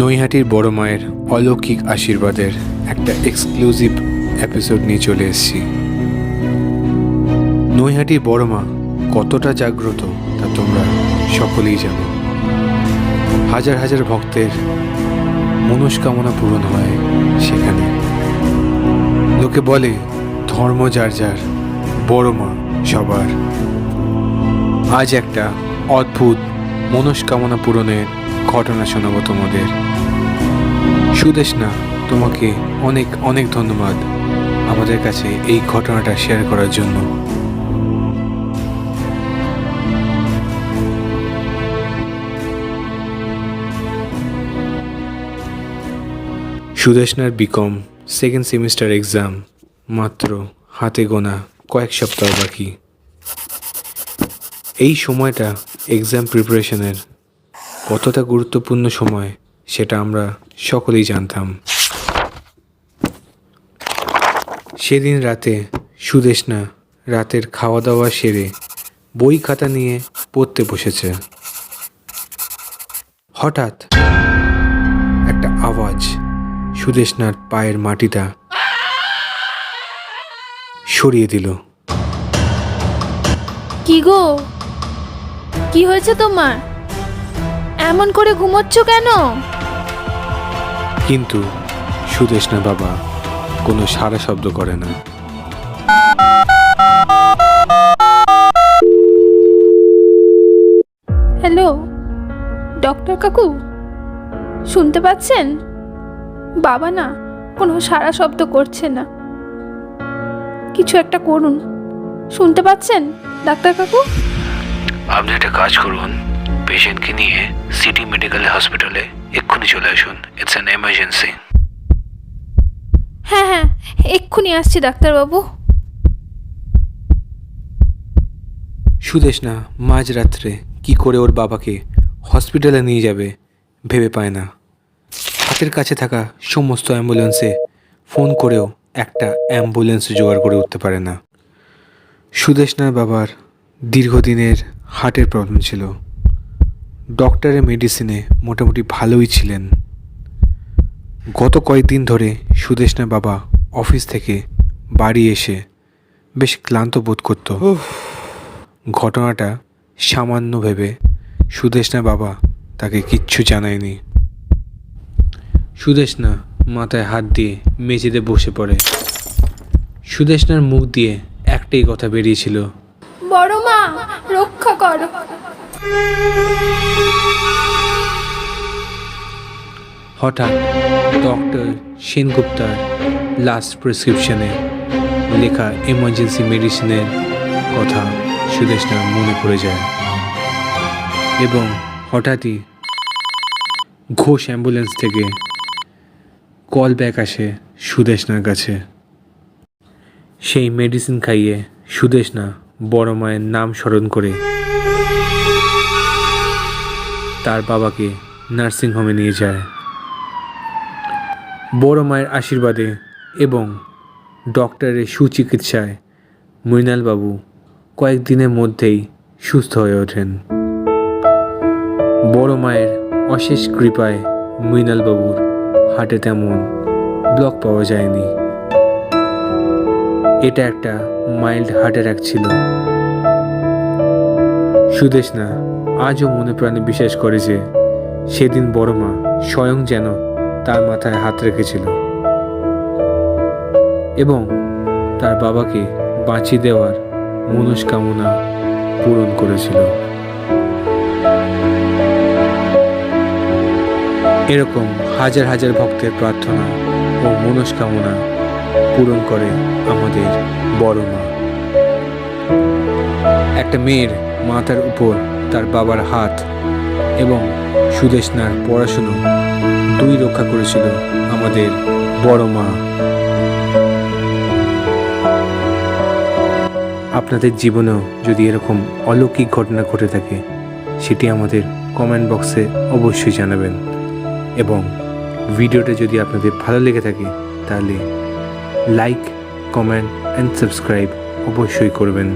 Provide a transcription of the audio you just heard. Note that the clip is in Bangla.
নৈহাটির বড় মায়ের অলৌকিক আশীর্বাদের একটা এক্সক্লুসিভ এপিসোড নিয়ে চলে এসেছি। নৈহাটির বড় মা কতটা জাগ্রত তা তোমরা সকলেই জানো। হাজার হাজার ভক্তের মনস্কামনা পূরণ হয় সেখানে। লোকে বলে, ধর্ম যার যার, বড় মা সবার। আজ একটা অদ্ভুত মনস্কামনা পূরণের ঘটনা শোনাবো তোমাদের। সুদেশনা তোমাকে অনেক অনেক ধন্যবাদ আমাদের কাছে এই ঘটনাটা শেয়ার করার জন্য। সুদেশনার বিকম সেকেন্ড সেমিস্টার এক্সাম মাত্র হাতে গোনা কয়েক সপ্তাহ বাকি। এই সময়টা এক্সাম প্রিপারেশনের কতটা গুরুত্বপূর্ণ সময় সেটা আমরা সকলেই জানতাম। সেদিন রাতে সুদেশনা রাতের খাওয়া দাওয়া সেরে বই খাতা নিয়ে পড়তে বসেছে। হঠাৎ একটা আওয়াজ সুদেশনার পায়ের মাটিটা সরিয়ে দিল। কি গো? কি হয়েছে তোমার? এমন করে ঘুমোচ্ছ কেন? কিন্তু সুদেশনা বাবা কোনো সারা শব্দ করে না। হ্যালো ডক্টর কাকু? শুনতে পাচ্ছেন? বাবা না কোনো সারা শব্দ করছে না। কিছু একটা করুন। শুনতে পাচ্ছেন ডাক্তার কাকু? আপনি একটা কাজ করুন। পেশেন্টকে নিয়ে সিটি মেডিকেল হসপিটালে এক্ষুনি চলে আসুন। ইটস অ্যান এমার্জেন্সি হ্যাঁ হ্যাঁ এক্ষুনি আসছি ডাক্তারবাবু। সুদেশনা মাঝরাত্রে কি করে ওর বাবাকে হসপিটালে নিয়ে যাবে ভেবে পায় না। হাতের কাছে থাকা সমস্ত অ্যাম্বুলেন্সে ফোন করেও একটা অ্যাম্বুলেন্স জোগাড় করে উঠতে পারে না। সুদেশনার বাবার দীর্ঘদিনের হার্টের প্রবলেম ছিল। ডক্টরের মেডিসিনে মোটামুটি ভালোই ছিলেন। গত কয়েকদিন ধরে সুদেশনার বাবা অফিস থেকে বাড়ি এসে বেশ ক্লান্ত বোধ করতো। ঘটনাটা সামান্য ভেবে সুদেশনা বাবা তাকে কিচ্ছু জানায়নি। সুদেশনা মাথায় হাত দিয়ে মেঝেতে বসে পড়ে। সুদেশনার মুখ দিয়ে একটাই কথা বেরিয়েছিল। বড় মা রক্ষা করো। হঠাৎ ডক্টর সেনগুপ্তার লাস্ট প্রেসক্রিপশনে লেখা এমার্জেন্সি মেডিসিনের কথা সুদেশনার মনে পড়ে যায় এবং হঠাৎই ঘোষ অ্যাম্বুলেন্স থেকে কল ব্যাক আসে সুদেশনার কাছে। সেই মেডিসিন খাইয়ে সুদেশনা বড় মায়ের নাম স্মরণ করে তার বাবাকে নার্সিংহোমে নিয়ে যায়। বড় মায়ের আশীর্বাদে এবং ডক্টরের সুচিকিৎসায় মৃণালবাবু কয়েকদিনের মধ্যেই সুস্থ হয়ে ওঠেন। বড় মায়ের অশেষ কৃপায় মৃণালবাবুর হাটে তেমন ব্লক পাওয়া যায়নি। এটা একটা মাইল্ড হার্ট অ্যাটাক ছিল। সুদেশ না আজও মনে প্রাণে বিশ্বাস করে যে সেদিন বড় মা স্বয়ং যেন তার মাথায় হাত রেখেছিল এবং তার বাবাকে বাঁচিয়ে দেওয়ার মনস্কামনা পূরণ করেছিল। এরকম হাজার হাজার ভক্তের প্রার্থনা ও মনস্কামনা পূরণ করে আমাদের বড় মা। একটা মেয়ের মাথার উপর তার বাবার হাত এবং সুদেশনার পড়াশুনো দুই রক্ষা করেছিল আমাদের বড় মা। আপনাদের জীবনেও যদি এরকম অলৌকিক ঘটনা ঘটে থাকে, সেটি আমাদের কমেন্ট বক্সে অবশ্যই জানাবেন। এবং ভিডিওটা যদি আপনাদের ভালো লেগে থাকে, তাহলে লাইক কমেন্ট অ্যান্ড সাবস্ক্রাইব অবশ্যই করবেন।